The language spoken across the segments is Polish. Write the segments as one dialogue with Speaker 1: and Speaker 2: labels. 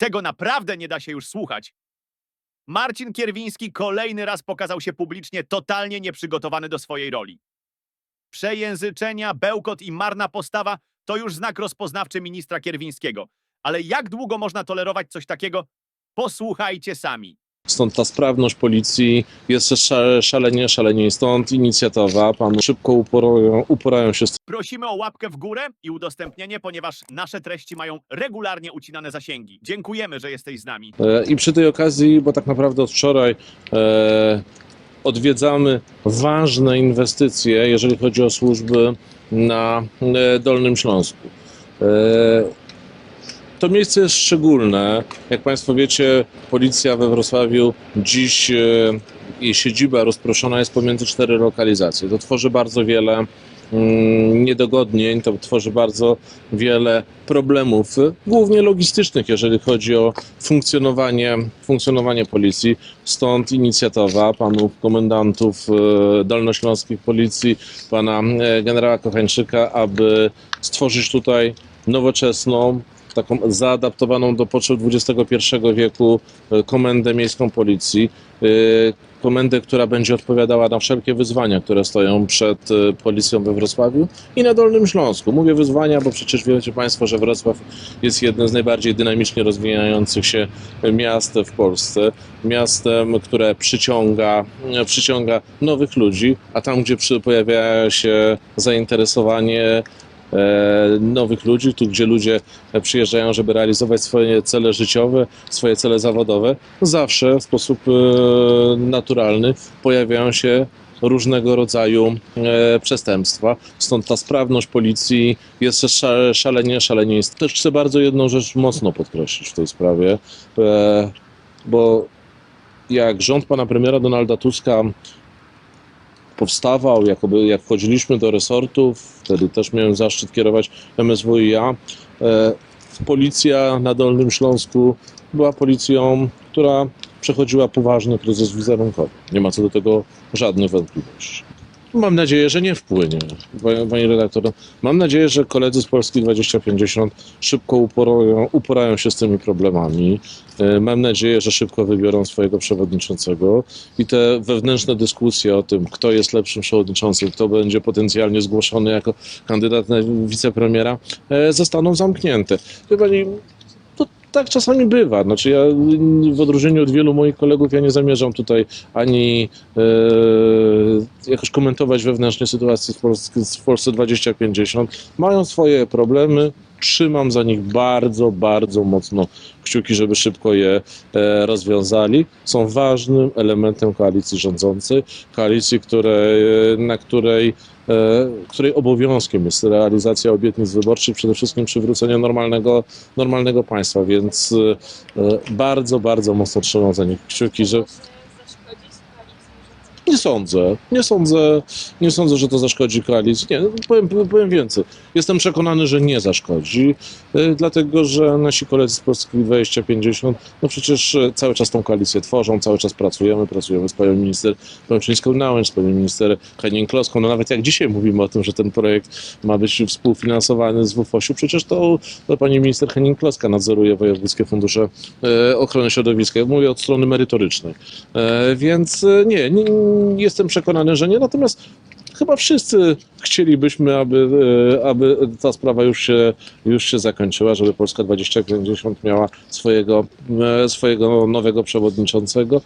Speaker 1: Tego naprawdę nie da się już słuchać. Marcin Kierwiński kolejny raz pokazał się publicznie totalnie nieprzygotowany do swojej roli. Przejęzyczenia, bełkot i marna postawa to już znak rozpoznawczy ministra Kierwińskiego. Ale jak długo można tolerować coś takiego? Posłuchajcie sami.
Speaker 2: Stąd ta sprawność policji jest sza- szalenie, szalenie. Stąd inicjatywa. Panu szybko uporają, uporają się z
Speaker 1: Prosimy o łapkę w górę i udostępnienie, ponieważ nasze treści mają regularnie ucinane zasięgi. Dziękujemy, że jesteś z nami.
Speaker 2: E, I przy tej okazji, bo tak naprawdę od wczoraj e, odwiedzamy ważne inwestycje, jeżeli chodzi o służby na e, Dolnym Śląsku. E, to miejsce jest szczególne. Jak Państwo wiecie, policja we Wrocławiu dziś e, siedziba rozproszona jest pomiędzy cztery lokalizacje. To tworzy bardzo wiele mm, niedogodnień, to tworzy bardzo wiele problemów, głównie logistycznych, jeżeli chodzi o funkcjonowanie, funkcjonowanie policji. Stąd inicjatywa panów komendantów e, dolnośląskich policji, pana e, generała Kochańczyka, aby stworzyć tutaj nowoczesną, taką zaadaptowaną do potrzeb XXI wieku e, komendę miejską policji. E, Komendę, która będzie odpowiadała na wszelkie wyzwania, które stoją przed e, policją we Wrocławiu i na Dolnym Śląsku. Mówię wyzwania, bo przecież wiecie Państwo, że Wrocław jest jednym z najbardziej dynamicznie rozwijających się miast w Polsce. Miastem, które przyciąga, przyciąga nowych ludzi, a tam, gdzie pojawia się zainteresowanie nowych ludzi, tu gdzie ludzie przyjeżdżają, żeby realizować swoje cele życiowe, swoje cele zawodowe, zawsze w sposób e, naturalny pojawiają się różnego rodzaju e, przestępstwa. Stąd ta sprawność policji jest sza- szalenie, szalenie ist- Też chcę bardzo jedną rzecz mocno podkreślić w tej sprawie, e, bo jak rząd pana premiera Donalda Tuska powstawał, jakoby jak wchodziliśmy do resortów, wtedy też miałem zaszczyt kierować MSWiA, e, policja na Dolnym Śląsku była policją, która przechodziła poważny kryzys wizerunkowy. Nie ma co do tego żadnych wątpliwości. Mam nadzieję, że nie wpłynie, panie- redaktor. Mam nadzieję, że koledzy z Polski 2050 szybko uporają, uporają się z tymi problemami. E, Mam nadzieję, że szybko wybiorą swojego przewodniczącego i te wewnętrzne dyskusje o tym, kto jest lepszym przewodniczącym, kto będzie potencjalnie zgłoszony jako kandydat na wicepremiera, e, zostaną zamknięte. Pani, to tak czasami bywa. Znaczy ja w odróżnieniu od wielu moich kolegów, ja nie zamierzam tutaj ani e, jakoś komentować wewnętrznie sytuacji w Polsce, w Polsce 2050. Mają swoje problemy. Trzymam za nich bardzo, bardzo mocno kciuki, żeby szybko je e, rozwiązali. Są ważnym elementem koalicji rządzącej, koalicji, której, na której, e, której obowiązkiem jest realizacja obietnic wyborczych, przede wszystkim przywrócenie normalnego, normalnego państwa, więc e, e, bardzo, bardzo mocno trzymam za nich kciuki, że nie sądzę, nie sądzę, nie sądzę, że to zaszkodzi koalicji. Nie, powiem, powiem więcej. Jestem przekonany, że nie zaszkodzi, y, dlatego że nasi koledzy z Polski 2050, no przecież y, cały czas tą koalicję tworzą, cały czas pracujemy, pracujemy z panią minister Pęczyńską-Nałęcz, z panią minister Henning-Kloską. No nawet jak dzisiaj mówimy o tym, że ten projekt ma być współfinansowany z WFOŚ-u, przecież to, to pani minister Henning-Kloska nadzoruje wojewódzkie fundusze e, ochrony środowiska. Mówię od strony merytorycznej. E, Więc nie, nie, jestem przekonany, że nie. Natomiast chyba wszyscy chcielibyśmy, aby, e, aby ta sprawa już się, już się zakończyła, żeby Polska 2050 miała swojego, e, swojego nowego przewodniczącego.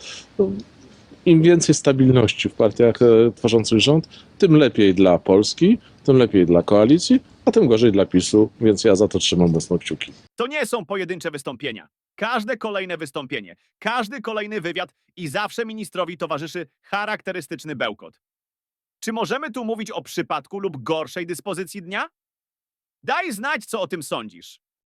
Speaker 2: Im więcej stabilności w partiach e, tworzących rząd, tym lepiej dla Polski, tym lepiej dla koalicji, a tym gorzej dla PiSu, więc ja za to trzymam mocno kciuki.
Speaker 1: To nie są pojedyncze wystąpienia. Każde kolejne wystąpienie, każdy kolejny wywiad i zawsze ministrowi towarzyszy charakterystyczny bełkot. Czy możemy tu mówić o przypadku lub gorszej dyspozycji dnia? Daj znać, co o tym sądzisz.